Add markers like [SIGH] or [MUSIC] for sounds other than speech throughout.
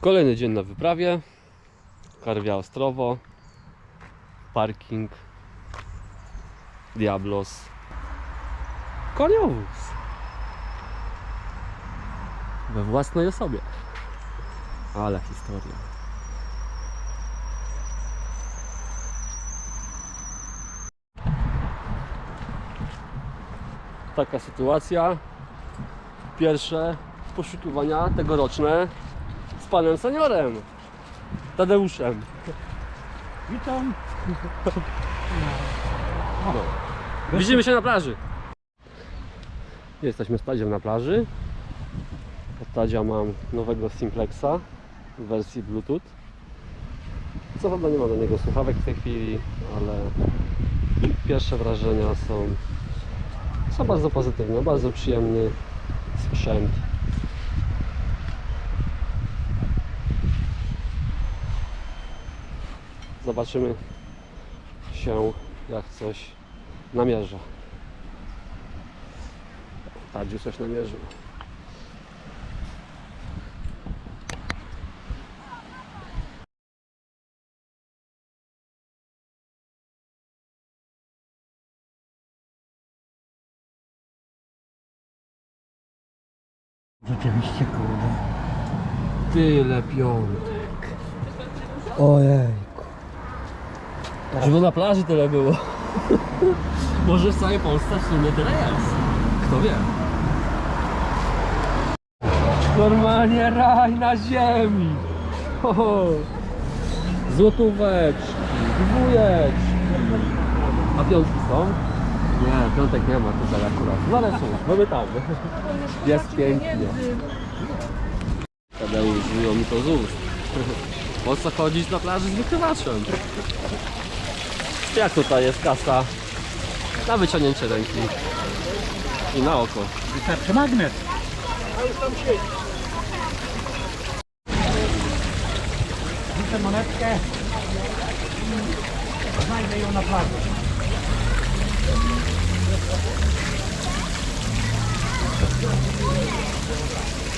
Kolejny dzień na wyprawie. Karwia Ostrowo. Parking. Diablos. Koniowóz. We własnej osobie. Ale historia. Taka sytuacja. Pierwsze poszukiwania tegoroczne panem seniorem. Tadeuszem. Witam. No. Widzimy się na plaży. Jesteśmy z Tadziem na plaży. Od Tadzia mam nowego Simplexa w wersji Bluetooth. Co prawda nie ma do niego słuchawek w tej chwili, ale pierwsze wrażenia są, są bardzo pozytywne, bardzo przyjemny sprzęt. Zobaczymy się jak coś namierza. Tadziu coś namierzył. Rzeczywiście kurde. Tyle piątek. Ojejku. Żeby na plaży tyle było. [LAUGHS] Może w całej Polsce w sumie tyle jest. Kto wie. Normalnie raj na ziemi. [LAUGHS] Ho, ho. Złotóweczki, dwójeczki. A piątki są? Nie, piątek nie ma tutaj akurat. No ale są, mamy tam. [LAUGHS] Jest pięknie. Tadeusz wyjął mi to z ust. Po co chodzić na plaży z wykrywaczem? Jak tutaj jest kasa? Na wyciągnięcie ręki. I na oko. Wystarczy magnes. Rzucę monetkę. Znajdę ją na plaży. Tadziu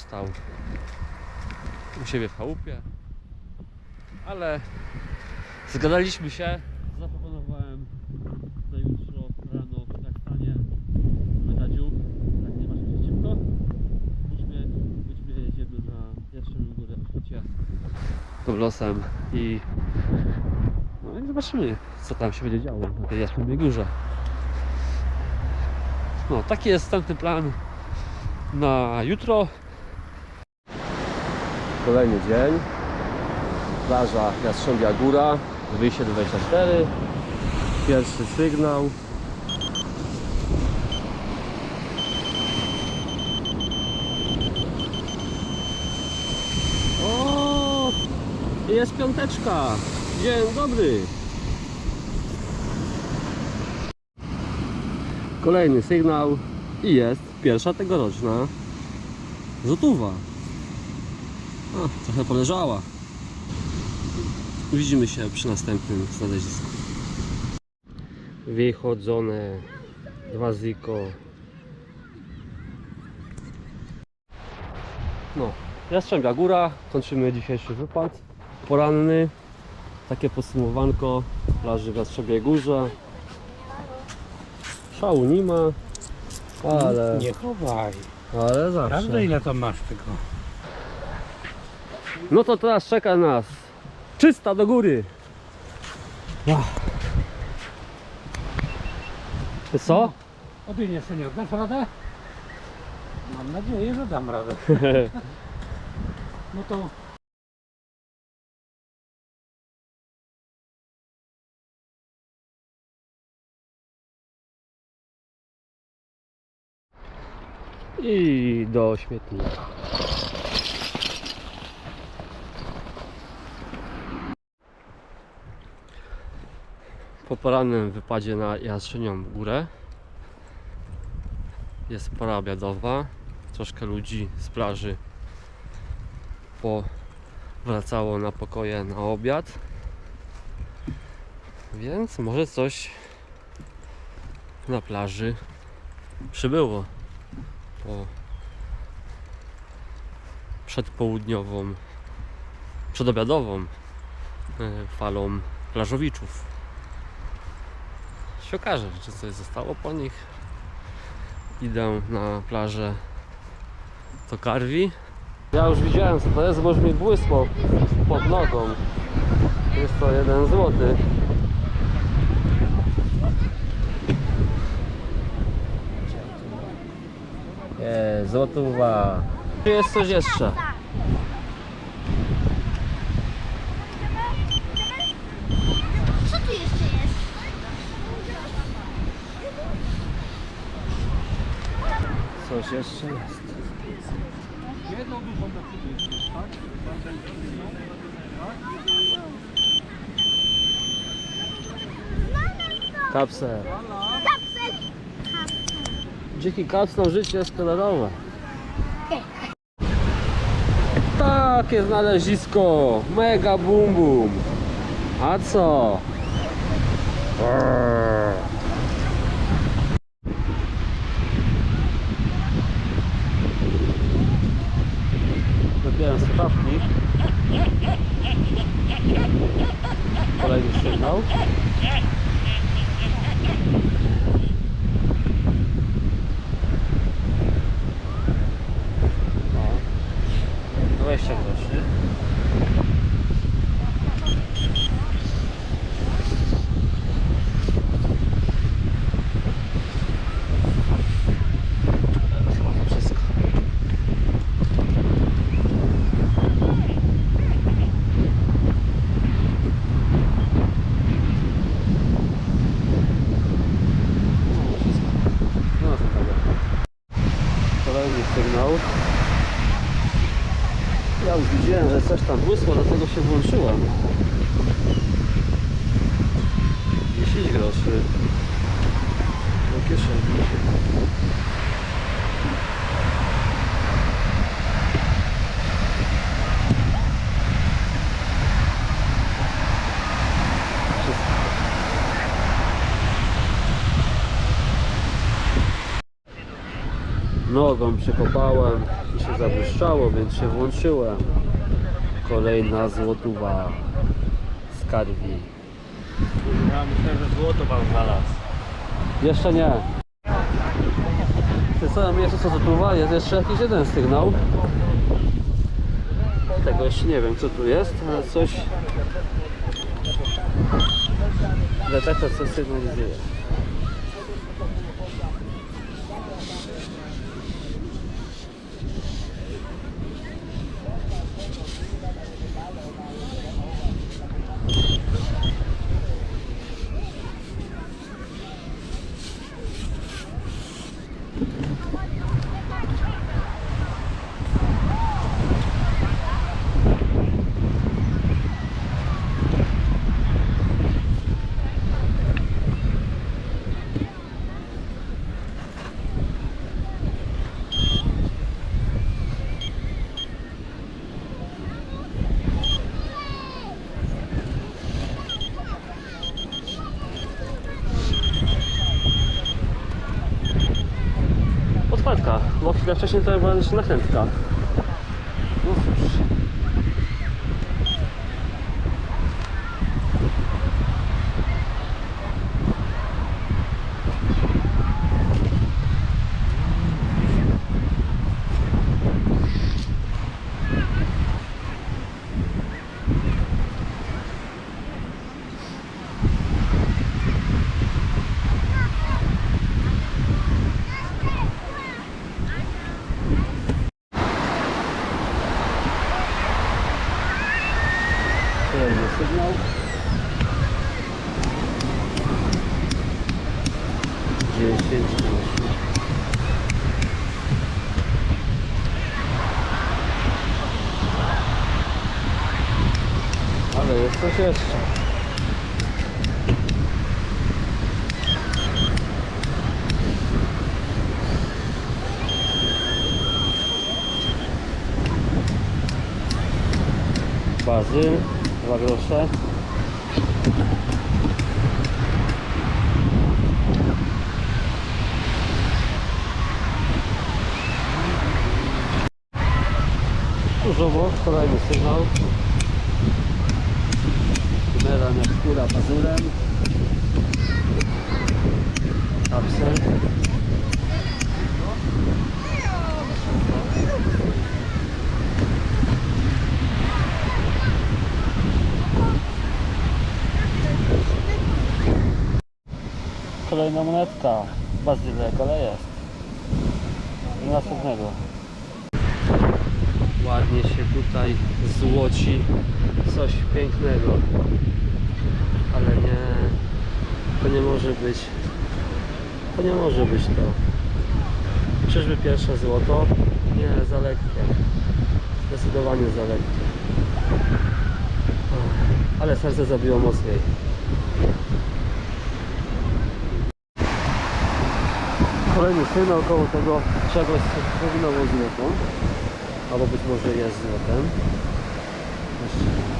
został u siebie w chałupie, ale zgadaliśmy się, zaproponowałem na jutro rano jak stanie my Tadziu, jak nie masz się ciemno, chodźmy, chodźmy jedziemy na pierwszą górę w świecie tą losem i no i zobaczymy co tam się będzie działo na tej Jasnej Górze. No, taki jest wstępny plan na jutro. Kolejny dzień. Plaża Jastrzębia Góra, wyjście 24. Pierwszy sygnał. O, jest piąteczka. Dzień dobry. Kolejny sygnał i jest pierwsza tegoroczna Zotuwa. A, trochę poleżała. Widzimy się przy następnym znalezisku. Wychodzone. Dwa ziko. No, Jastrzębia Góra. Kończymy dzisiejszy wypad. Poranny. Takie podsumowanko plaży w Jastrzębiej Górze. Szału nie ma. Ale, Nie chowaj. ale zawsze. Prawda ile to masz tego? No to teraz czeka nas czysta do góry. Ty Co? Odynie senior, dasz radę? Mam nadzieję, że dam radę. [LAUGHS] No to I do śmietnika. Po porannym wypadzie na Jastrzębią Górę jest pora obiadowa. Troszkę ludzi z plaży powracało na pokoje na obiad. Więc może coś na plaży przybyło po przedpołudniową, przedobiadową e, falą plażowiczów. Się okaże, czy coś zostało po nich. Idę na plażę Tokarwi. Ja już widziałem co to jest, bo już mi błysło pod nogą. Jest to jeden złoty. Jest, złotówa. Jest coś jeszcze? Co tu jeszcze jest? Coś jeszcze jest. Kapsel. Kapsel! Dziki kapsną życie jest kolorowe. Takie znalezisko. Mega bum bum. A co? Brrr. Zabieram słuchawki. Kolejny sygnał. O, 20 groszy. Chyba to wszystko. No, wszystko. No, to dobra. Kolejny sygnał. Ja już widziałem, że coś tam błysło, dlatego się włączyłem. 10 groszy. Do kieszeni. Wszystko. Nogą przekopałem i się zabłyszczało, więc się włączyłem. Kolejna złotówa z karwi. ja myślę, że złoto pan znalazł. Jeszcze nie. W tym samym miejscu co złotówa jest jeszcze jakiś jeden sygnał. Tego jeszcze nie wiem co tu jest, ale coś... Detektor coś sygnalizuje. Chwilę wcześniej to była nakrętka. No cóż. Kolejny sygnał. Dziesięć osiem. Ale jest coś jeszcze. Bazyl, dwa grosze. Różowo, kolejny sygnał. Chimera skóra bazylem. Kapsel. Kolejna monetka. Bazylek, ale jest. I następnego. Ładnie się tutaj złoci coś pięknego. Ale nie, to nie może być. To nie może być to. Czyżby pierwsze złoto? Nie, za lekkie. Zdecydowanie za lekkie. Ale serce zabiło mocniej. Kolejny sygnał koło tego czegoś, co powinno złotem. Albo być może jest złotem. Jeszcze nie.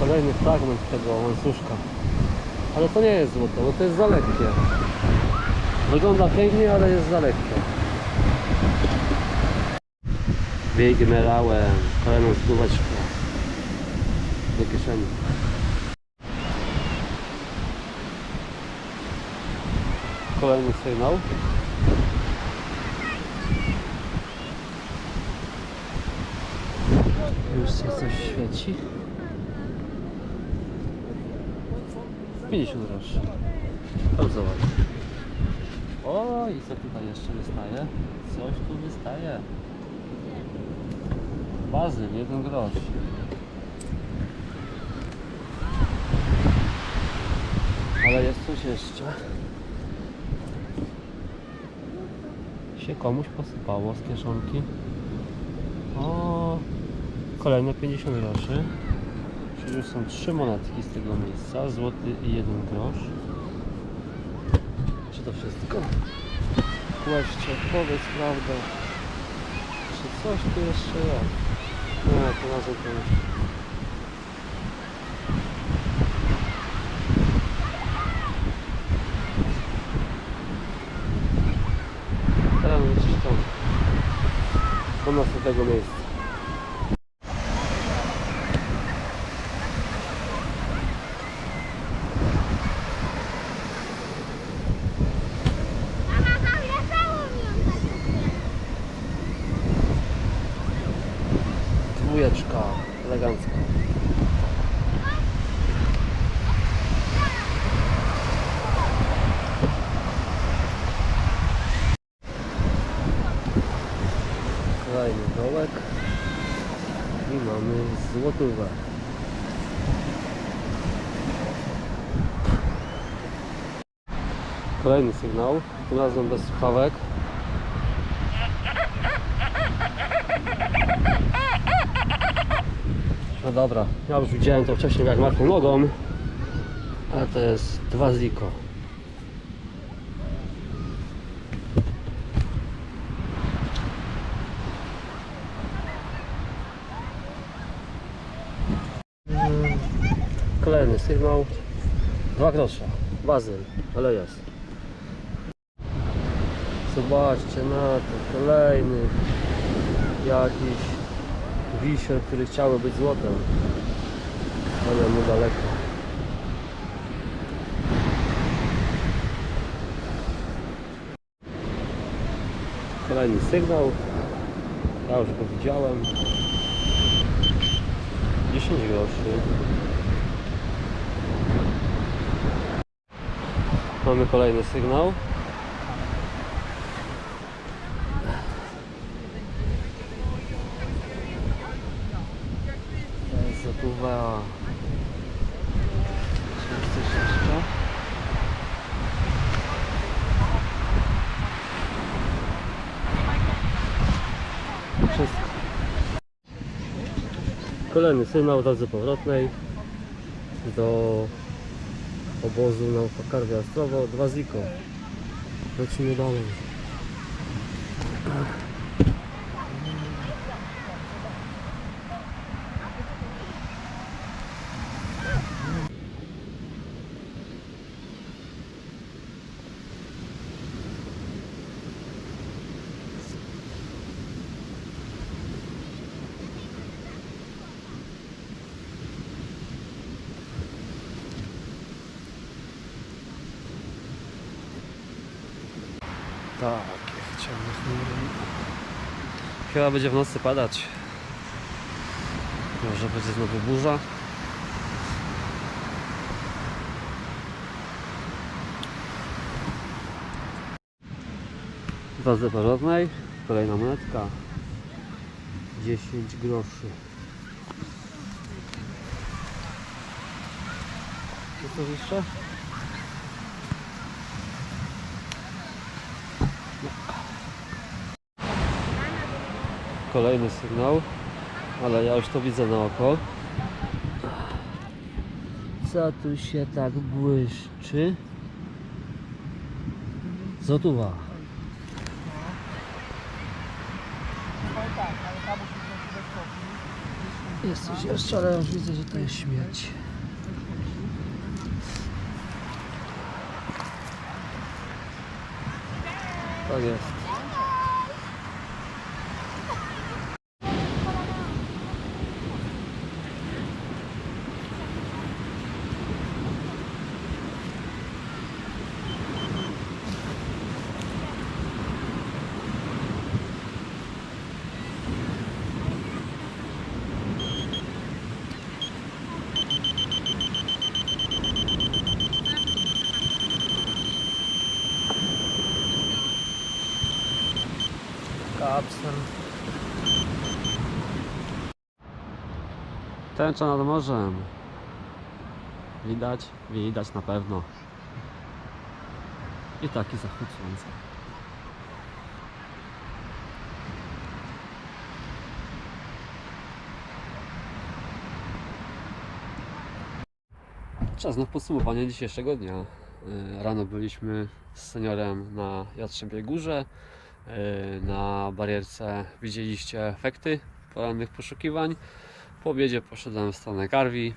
Kolejny fragment tego łańcuszka. Ale to nie jest złoto, bo to jest za lekkie. Wygląda pięknie, ale jest za lekkie. Wygnęlałem kolejną stóweczkę do kieszeni. Kolejny sygnał. Już się coś świeci. 50 groszy. Bardzo ładnie. O, i co tutaj jeszcze wystaje? Coś tu wystaje. Bazyl, jeden grosz. Ale jest coś jeszcze. Się komuś posypało z kieszonki. O, kolejne 50 groszy. Już są trzy monetki z tego miejsca, złoty i jeden grosz. Czy to wszystko? Kłeszcze, powiedz prawdę. Czy coś tu jeszcze jest? Nie, to to już. Teraz gdzieś tam. Do następnego miejsca. Mama zawieszało mi ją Dwójeczka, elegancka. Kolejny dołek i złotówę. Kolejny sygnał, tym razem bez słuchawek. dobra, ja już widziałem to wcześniej jak machał nogą, ale to jest dwa ziko. Sygnał. Dwa grosze. Bazyl, ale jest. Zobaczcie na to. Kolejny jakiś wisior, który chciały być złotem. Ale mu daleko. Kolejny sygnał. Ja już go widziałem. 10 groszy. Mamy kolejny sygnał. Jeszcze? Kolejny sygnał drodze powrotnej do obozu na Karwie Ostrowo, dwa ziko. Lecimy dalej. Tak, ciemne chmury. Chyba będzie w nocy padać. Może będzie znowu burza. W drodze porządnej kolejna monetka 10 groszy Co to jeszcze? Kolejny sygnał, ale ja już to widzę na oko. Co tu się tak błyszczy? Zotuwa. Jest coś jeszcze, ale już widzę, że to jest śmierć. Tak jest. Kapsel. Tęcza nad morzem. Widać? Widać na pewno. I taki zachód słońca. Czas na podsumowanie dzisiejszego dnia. Y, Rano byliśmy z seniorem na Jastrzębiej Górze. Y, Na barierce widzieliście efekty porannych poszukiwań. Po obiedzie poszedłem w stronę Karwi.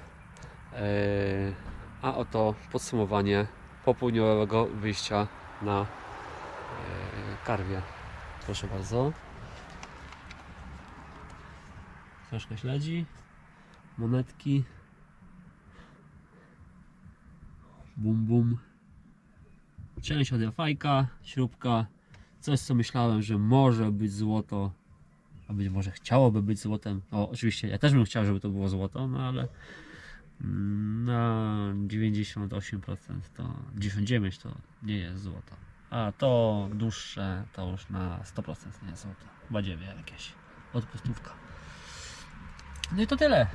Y, A oto podsumowanie popołudniowego wyjścia na y, Karwie. Proszę bardzo. Troszkę śledzi. Monetki. Bum bum. Część od fajka, śrubka, coś co myślałem, że może być złoto, a być może chciałoby być złotem. O, oczywiście ja też bym chciał, żeby to było złoto, no ale mm, na 98% to 99% to nie jest złoto. A to dłuższe to już na 100% nie jest złoto. Badziewie jakieś. Odpustówka. No i to tyle.